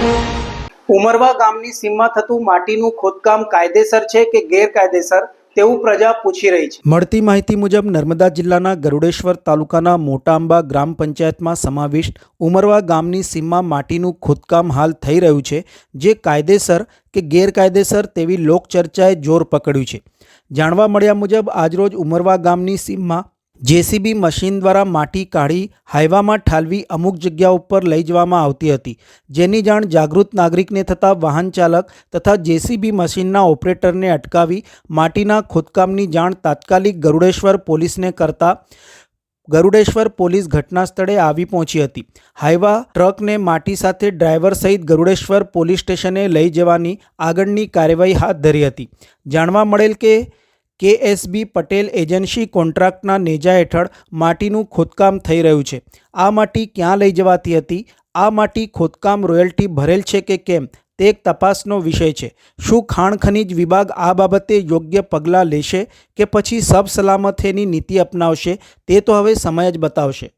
ઉમરવા ગામની સીમમાં થતું માટીનું ખોદકામ કાયદેસર છે કે ગેરકાયદેસર, તેવું પ્રજા પૂછી રહી છે. મળતી માહિતી મુજબ નર્મદા જિલ્લાના ગરુડેશ્વર તાલુકાના મોટા આંબા ગ્રામ પંચાયતમાં સમાવિષ્ટ ઉમરવા ગામની સીમમાં માટીનું ખોદકામ હાલ થઈ રહ્યું છે, જે કાયદેસર કે ગેરકાયદેસર તેવી લોકચર્ચાએ જોર પકડ્યું છે. જાણવા મળ્યા મુજબ, આજરોજ ઉમરવા ગામની સીમમાં જેસીબી મશીન દ્વારા માટી કાઢી હાઈવામાં ઠાલવી અમુક જગ્યા ઉપર લઈ જવામાં આવતી હતી. જેની જાણ જાગૃત નાગરિકને થતાં વાહન ચાલક તથા જેસીબી મશીનના ઓપરેટરને અટકાવી માટીના ખોદકામની જાણ તાત્કાલિક ગરુડેશ્વર પોલીસને કરતા ગરુડેશ્વર પોલીસ ઘટના સ્થળે આવી પહોંચી હતી. હાઈવા ટ્રકને માટી સાથે ડ્રાઈવર સહિત ગરુડેશ્વર પોલીસ સ્ટેશને લઈ જવાની આગળની કાર્યવાહી હાથ ધરી હતી. જાણવા મળેલ કે કેએસબી પટેલ એજન્સી કોન્ટ્રાક્ટના નેજા હેઠળ માટીનું ખોદકામ થઈ રહ્યું છે. આ માટી ક્યાં લઈ જવાતી હતી? આ માટી ખોદકામ રોયલ્ટી ભરેલ છે કે કેમ? તે એક તપાસનો વિષય છે. શું ખાણ ખનિજ વિભાગ આ બાબતે યોગ્ય પગલાં લેશે કે પછી સબ સલામતેની નીતિ અપનાવશે? તે તો હવે સમય જ બતાવશે.